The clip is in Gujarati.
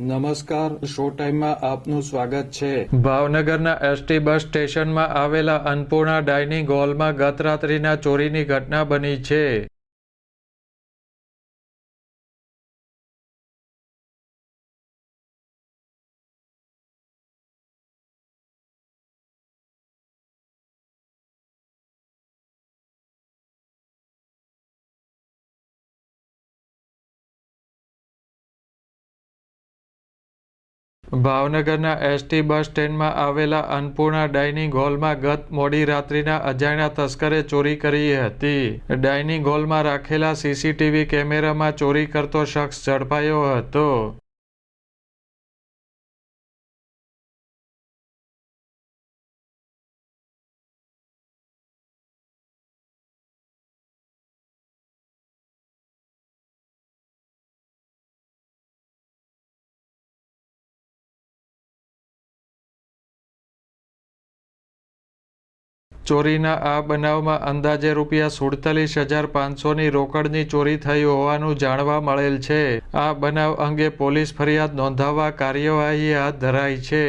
નમસ્કાર, શો ટાઈમમાં આપનું સ્વાગત છે. ભાવનગરના એસટી બસ સ્ટેશનમાં આવેલા અન્નપૂર્ણા ડાઇનિંગ હોલમાં ગત રાત્રિના ચોરીની ઘટના બની છે. ભાવનગરના એસટી બસ સ્ટેન્ડમાં આવેલા અન્નપૂર્ણા ડાઇનિંગ હોલમાં ગત મોડી રાત્રિના અજાણ્યા તસ્કરે ચોરી કરી હતી. ડાઇનિંગ હોલમાં રાખેલા સીસીટીવી કેમેરામાં ચોરી કરતો શખ્સ ઝડપાયો હતો. ચોરીના આ બનાવમાં અંદાજે રૂપિયા સુડતાલીસ હજાર પાંચસોની રોકડની ચોરી થઈ હોવાનું જાણવા મળેલ છે. આ બનાવ અંગે પોલીસ ફરિયાદ નોંધાવવા કાર્યવાહી હાથ ધરાઈ છે.